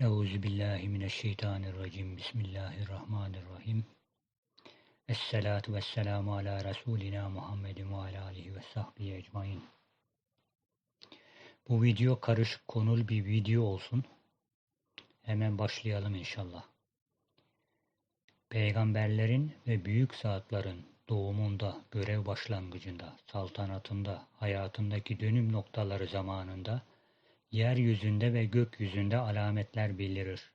Euzu billahi mineşşeytanirracim. Bismillahirrahmanirrahim. Esselatu vesselamu ala Resulina Muhammedin ve ala alihi ve sahbihi ecmain. Bu video karışık konul bir video olsun. Hemen başlayalım inşallah. Peygamberlerin ve büyük saatlerin doğumunda, görev başlangıcında, saltanatında, hayatındaki dönüm noktaları zamanında yeryüzünde ve gökyüzünde alametler belirir.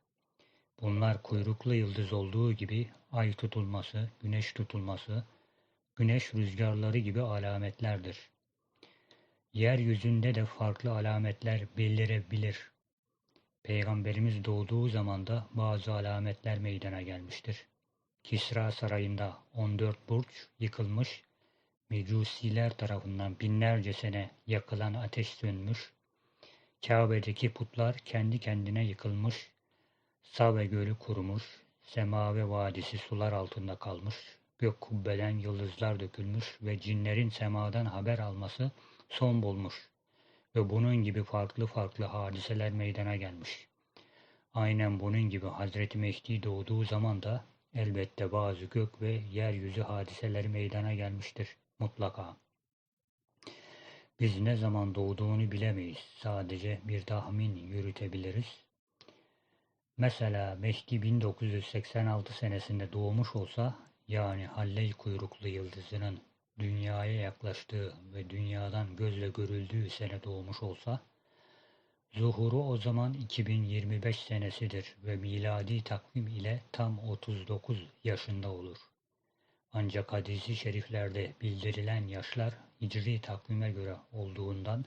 Bunlar kuyruklu yıldız olduğu gibi ay tutulması, güneş tutulması, güneş rüzgarları gibi alametlerdir. Yeryüzünde de farklı alametler belirebilir. Peygamberimiz doğduğu zaman da bazı alametler meydana gelmiştir. Kisra sarayında 14 burç yıkılmış, Mecusiler tarafından binlerce sene yakılan ateş sönmüş, Kabe'deki putlar kendi kendine yıkılmış, Save gölü kurumuş, Semave vadisi sular altında kalmış, gök kubbeden yıldızlar dökülmüş ve cinlerin semadan haber alması son bulmuş ve bunun gibi farklı farklı hadiseler meydana gelmiş. Aynen bunun gibi Hazreti Mehdi doğduğu zaman da elbette bazı gök ve yeryüzü hadiseleri meydana gelmiştir mutlaka. Biz ne zaman doğduğunu bilemeyiz. Sadece bir tahmin yürütebiliriz. Mesela Mehdi 1986 senesinde doğmuş olsa yani Halley kuyruklu yıldızının dünyaya yaklaştığı ve dünyadan gözle görüldüğü sene doğmuş olsa zuhuru o zaman 2025 senesidir ve miladi takvim ile tam 39 yaşında olur. Ancak hadisi şeriflerde bildirilen yaşlar hicri takvime göre olduğundan,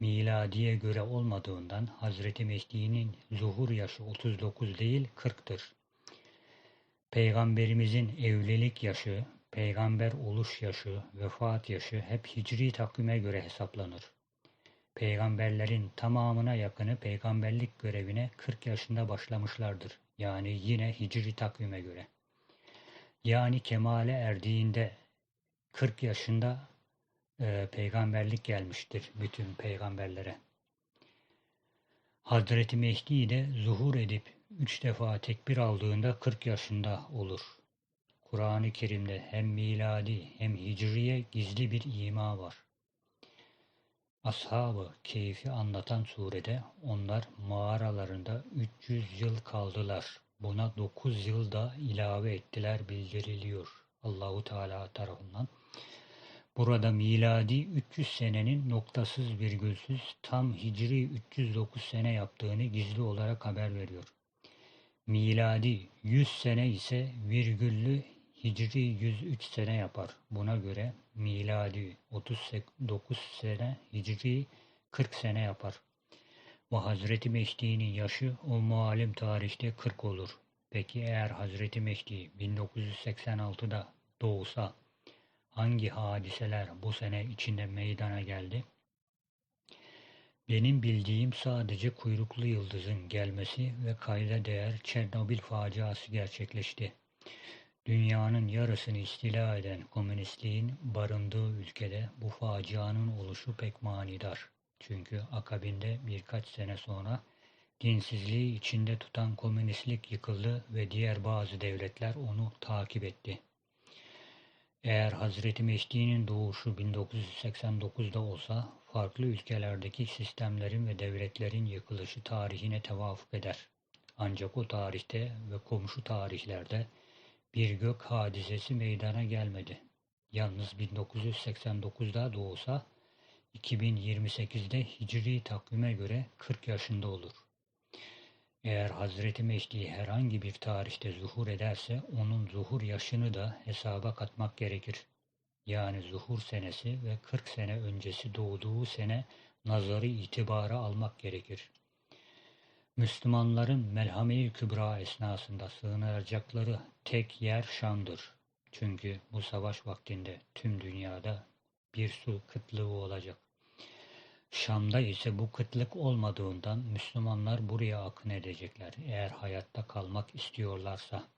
miladiye göre olmadığından Hazreti Mehdi'nin zuhur yaşı 39 değil 40'tır. Peygamberimizin evlilik yaşı, peygamber oluş yaşı, vefat yaşı hep hicri takvime göre hesaplanır. Peygamberlerin tamamına yakını peygamberlik görevine 40 yaşında başlamışlardır. Yani yine hicri takvime göre. Yani kemale erdiğinde 40 yaşında e, peygamberlik gelmiştir bütün peygamberlere. Hazreti Mehdi de zuhur edip üç defa tekbir aldığında 40 yaşında olur. Kur'an-ı Kerim'de hem miladi hem hicriye gizli bir ima var. Ashabı keyfi anlatan surede onlar mağaralarında 300 yıl kaldılar. Buna 9 yıl da ilave ettiler bildiriliyor Allahu Teala tarafından. Burada miladi 300 senenin noktasız virgülsüz tam hicri 309 sene yaptığını gizli olarak haber veriyor. Miladi 100 sene ise virgüllü hicri 103 sene yapar. Buna göre miladi 39 sene hicri 40 sene yapar. Ve Hazreti Mehdi'nin yaşı o mualim tarihte 40 olur. Peki eğer Hazreti Mehdi 1986'da doğsa hangi hadiseler bu sene içinde meydana geldi? Benim bildiğim sadece kuyruklu yıldızın gelmesi ve kayda değer Çernobil faciası gerçekleşti. Dünyanın yarısını istila eden komünistliğin barındığı ülkede bu facianın oluşu pek manidar. Çünkü akabinde birkaç sene sonra dinsizliği içinde tutan komünistlik yıkıldı ve diğer bazı devletler onu takip etti. Eğer Hazreti Mehdi'nin doğuşu 1989'da olsa farklı ülkelerdeki sistemlerin ve devletlerin yıkılışı tarihine tevafuk eder. Ancak o tarihte ve komşu tarihlerde bir gök hadisesi meydana gelmedi. Yalnız 1989'da da olsa 2028'de Hicri takvime göre 40 yaşında olur. Eğer Hazreti Mehdi herhangi bir tarihte zuhur ederse onun zuhur yaşını da hesaba katmak gerekir. Yani zuhur senesi ve 40 sene öncesi doğduğu sene nazarı itibara almak gerekir. Müslümanların Melhame-i Kübra esnasında sığınacakları tek yer Şam'dır. Çünkü bu savaş vaktinde tüm dünyada bir su kıtlığı olacak. Şam'da ise bu kıtlık olmadığından Müslümanlar buraya akın edecekler eğer hayatta kalmak istiyorlarsa.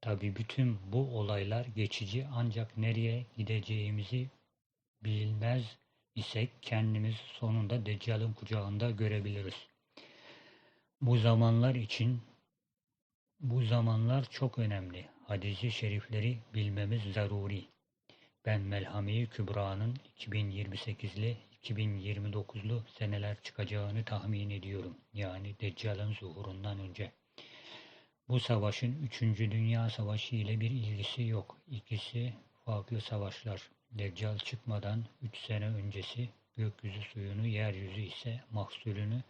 Tabi bütün bu olaylar geçici ancak nereye gideceğimizi bilmez isek kendimiz sonunda Deccal'ın kucağında görebiliriz. Bu zamanlar için bu zamanlar çok önemli. Hadis-i şerifleri bilmemiz zaruri. Ben Melhame-i Kübra'nın 2028'li 2029'lu seneler çıkacağını tahmin ediyorum. Yani Deccal'ın zuhurundan önce. Bu savaşın 3. Dünya Savaşı ile bir ilgisi yok. İkisi farklı savaşlar. Deccal çıkmadan 3 sene öncesi gökyüzü suyunu, yeryüzü ise mahsulünü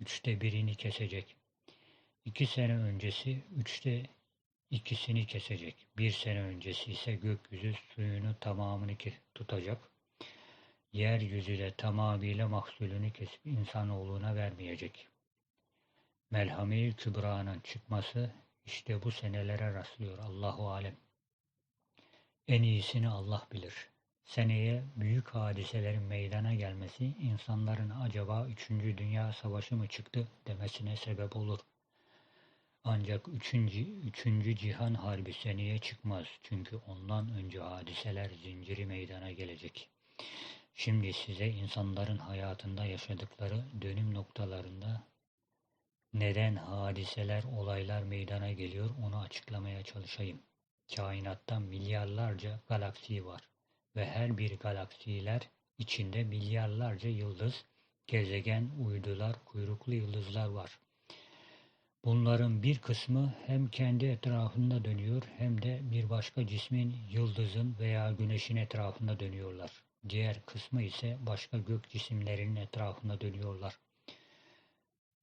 üçte birini kesecek. İki sene öncesi üçte ikisini kesecek. Bir sene öncesi ise gökyüzü suyunu tamamını tutacak. Yeryüzü de tamamıyla mahsulünü kesip insanoğluna vermeyecek. Melhame-i Kübra'nın çıkması işte bu senelere rastlıyor Allahu Alem. En iyisini Allah bilir. Seneye büyük hadiselerin meydana gelmesi insanların acaba 3. Dünya Savaşı mı çıktı demesine sebep olur. Ancak 3. 3. Cihan Harbi seneye çıkmaz çünkü ondan önce hadiseler zinciri meydana gelecek. Şimdi size insanların hayatında yaşadıkları dönüm noktalarında neden hadiseler, olaylar meydana geliyor onu açıklamaya çalışayım. Kainatta milyarlarca galaksi var ve her bir galaksiler içinde milyarlarca yıldız, gezegen, uydular, kuyruklu yıldızlar var. Bunların bir kısmı hem kendi etrafında dönüyor hem de bir başka cismin, yıldızın veya güneşin etrafında dönüyorlar. Diğer kısmı ise başka gök cisimlerinin etrafında dönüyorlar.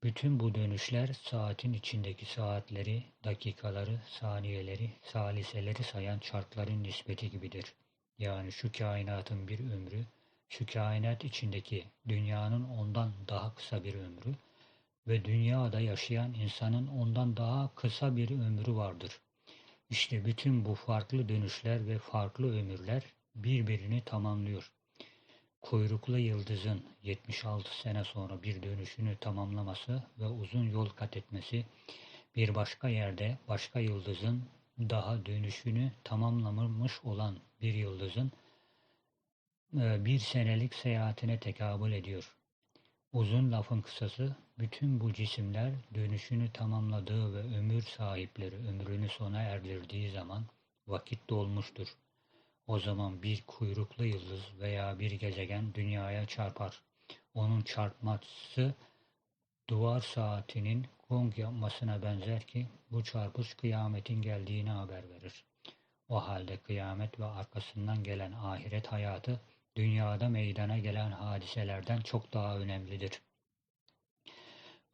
Bütün bu dönüşler saatin içindeki saatleri, dakikaları, saniyeleri, saliseleri sayan çarkların nispeti gibidir. Yani şu kainatın bir ömrü, şu kainat içindeki dünyanın ondan daha kısa bir ömrü ve dünyada yaşayan insanın ondan daha kısa bir ömrü vardır. İşte bütün bu farklı dönüşler ve farklı ömürler birbirini tamamlıyor. Kuyruklu yıldızın 76 sene sonra bir dönüşünü tamamlaması ve uzun yol kat etmesi, bir başka yerde başka yıldızın daha dönüşünü tamamlamamış olan bir yıldızın e, bir senelik seyahatine tekabül ediyor. Uzun lafın kısası, bütün bu cisimler dönüşünü tamamladığı ve ömür sahipleri ömrünü sona erdirdiği zaman vakit dolmuştur. O zaman bir kuyruklu yıldız veya bir gezegen dünyaya çarpar. Onun çarpması duvar saatinin gong yapmasına benzer ki bu çarpış kıyametin geldiğini haber verir. O halde kıyamet ve arkasından gelen ahiret hayatı dünyada meydana gelen hadiselerden çok daha önemlidir.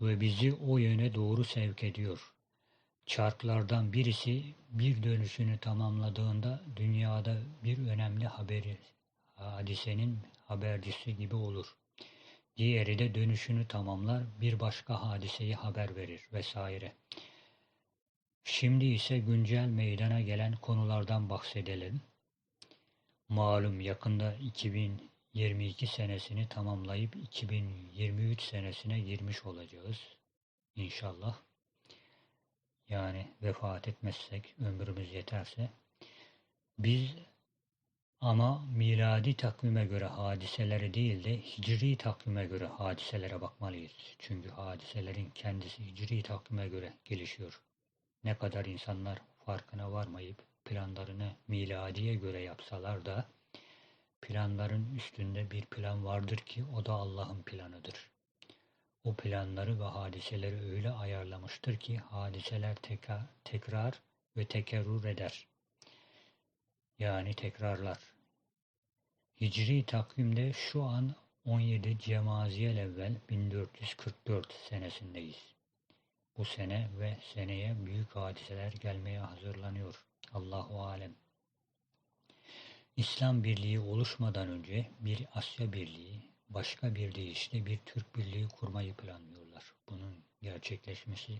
Ve bizi o yöne doğru sevk ediyor. Çarklardan birisi bir dönüşünü tamamladığında dünyada bir önemli haberi, hadisenin habercisi gibi olur. Diğeri de dönüşünü tamamlar, bir başka hadiseyi haber verir vesaire. Şimdi ise güncel meydana gelen konulardan bahsedelim. Malum yakında 2022 senesini tamamlayıp 2023 senesine girmiş olacağız. İnşallah. Yani vefat etmezsek, ömrümüz yeterse. Biz ama miladi takvime göre hadiselere değil de hicri takvime göre hadiselere bakmalıyız. Çünkü hadiselerin kendisi hicri takvime göre gelişiyor. Ne kadar insanlar farkına varmayıp planlarını miladiye göre yapsalar da planların üstünde bir plan vardır ki o da Allah'ın planıdır. O planları ve hadiseleri öyle ayarlamıştır ki hadiseler tekrar, tekrar ve tekerrür eder. Yani tekrarlar. Hicri takvimde şu an 17 Cemaziyel evvel 1444 senesindeyiz. Bu sene ve seneye büyük hadiseler gelmeye hazırlanıyor. Allahu alem. İslam Birliği oluşmadan önce bir Asya Birliği, başka bir deyişle bir Türk Birliği kurmayı planlıyorlar. Bunun gerçekleşmesi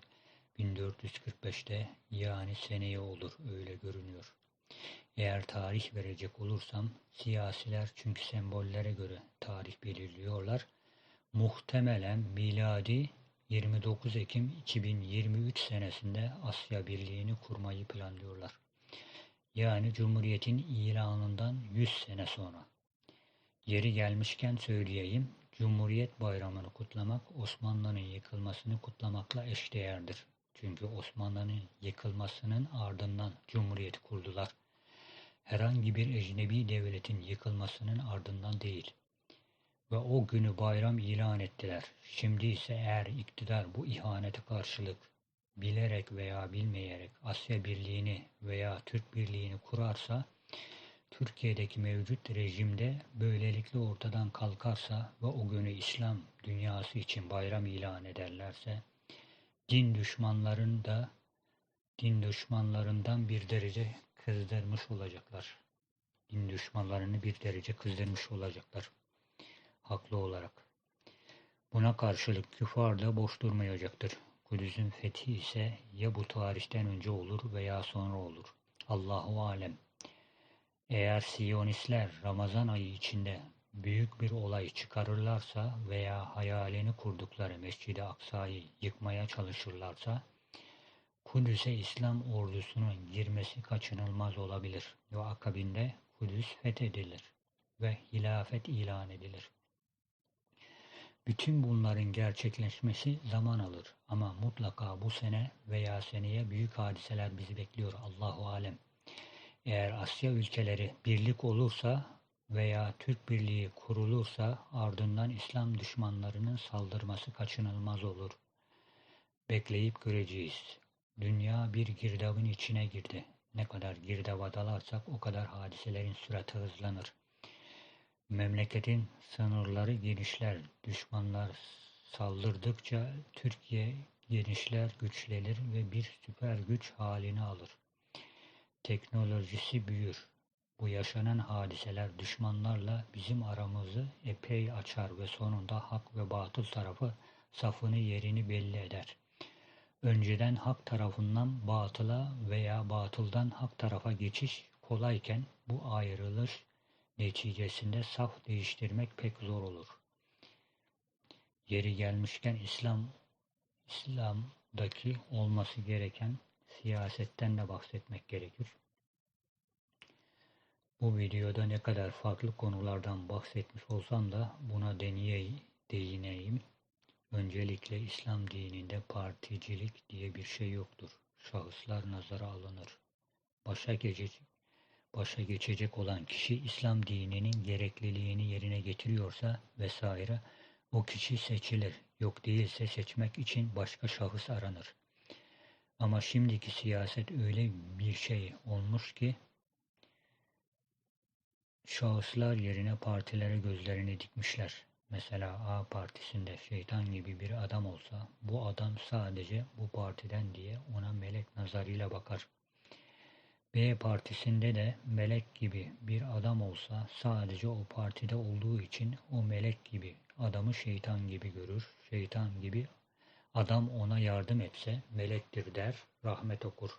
1445'te yani seneye olur öyle görünüyor. Eğer tarih verecek olursam siyasiler çünkü sembollere göre tarih belirliyorlar. Muhtemelen miladi 29 Ekim 2023 senesinde Asya Birliği'ni kurmayı planlıyorlar. Yani Cumhuriyet'in ilanından 100 sene sonra. Yeri gelmişken söyleyeyim, Cumhuriyet Bayramı'nı kutlamak Osmanlı'nın yıkılmasını kutlamakla eşdeğerdir. Çünkü Osmanlı'nın yıkılmasının ardından Cumhuriyeti kurdular. Herhangi bir ecnebi devletin yıkılmasının ardından değil. Ve o günü bayram ilan ettiler. Şimdi ise eğer iktidar bu ihanete karşılık bilerek veya bilmeyerek Asya Birliği'ni veya Türk Birliği'ni kurarsa Türkiye'deki mevcut rejimde böylelikle ortadan kalkarsa ve o günü İslam dünyası için bayram ilan ederlerse din düşmanların da din düşmanlarından bir derece kızdırmış olacaklar. Din düşmanlarını bir derece kızdırmış olacaklar. Haklı olarak. Buna karşılık küfar da boş durmayacaktır. Kudüs'ün fethi ise ya bu tarihten önce olur veya sonra olur. Allahu alem. Eğer Siyonistler Ramazan ayı içinde büyük bir olay çıkarırlarsa veya hayalini kurdukları Mescid-i Aksa'yı yıkmaya çalışırlarsa, Kudüs'e İslam ordusunun girmesi kaçınılmaz olabilir ve akabinde Kudüs fethedilir ve hilafet ilan edilir. Bütün bunların gerçekleşmesi zaman alır ama mutlaka bu sene veya seneye büyük hadiseler bizi bekliyor Allahu alem. Eğer Asya ülkeleri birlik olursa veya Türk Birliği kurulursa ardından İslam düşmanlarının saldırması kaçınılmaz olur. Bekleyip göreceğiz. Dünya bir girdabın içine girdi. Ne kadar girdaba adalarsak o kadar hadiselerin sürati hızlanır. Memleketin sınırları genişler, düşmanlar saldırdıkça Türkiye genişler, güçlenir ve bir süper güç halini alır. Teknolojisi büyür. Bu yaşanan hadiseler düşmanlarla bizim aramızı epey açar ve sonunda hak ve batıl tarafı safını yerini belli eder. Önceden hak tarafından batıla veya batıldan hak tarafa geçiş kolayken bu ayrılış neticesinde saf değiştirmek pek zor olur. Yeri gelmişken İslam İslam'daki olması gereken siyasetten de bahsetmek gerekir. Bu videoda ne kadar farklı konulardan bahsetmiş olsam da buna deneye, değineyim. Öncelikle İslam dininde particilik diye bir şey yoktur. Şahıslar nazara alınır. Başa geçecek, başa geçecek olan kişi İslam dininin gerekliliğini yerine getiriyorsa vesaire o kişi seçilir. Yok değilse seçmek için başka şahıs aranır. Ama şimdiki siyaset öyle bir şey olmuş ki şahıslar yerine partilere gözlerini dikmişler. Mesela A partisinde şeytan gibi bir adam olsa bu adam sadece bu partiden diye ona melek nazarıyla bakar. B partisinde de melek gibi bir adam olsa sadece o partide olduğu için o melek gibi adamı şeytan gibi görür. Şeytan gibi adam ona yardım etse melektir der, rahmet okur.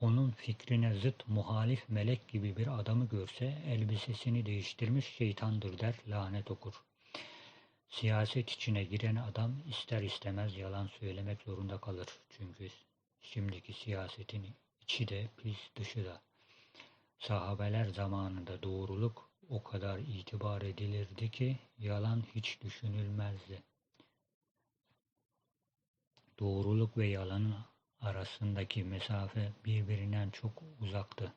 Onun fikrine zıt muhalif melek gibi bir adamı görse elbisesini değiştirmiş şeytandır der, lanet okur. Siyaset içine giren adam ister istemez yalan söylemek zorunda kalır. Çünkü şimdiki siyasetin içi de pis dışı da. Sahabeler zamanında doğruluk o kadar itibar edilirdi ki yalan hiç düşünülmezdi. Doğruluk ve yalanın arasındaki mesafe birbirinden çok uzaktı.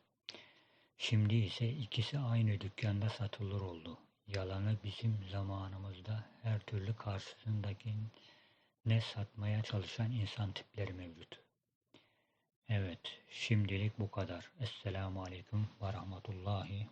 Şimdi ise ikisi aynı dükkanda satılır oldu. Yalanı bizim zamanımızda her türlü karşısındaki ne satmaya çalışan insan tipleri mevcut. Evet, şimdilik bu kadar. Esselamu Aleyküm ve Rahmetullahi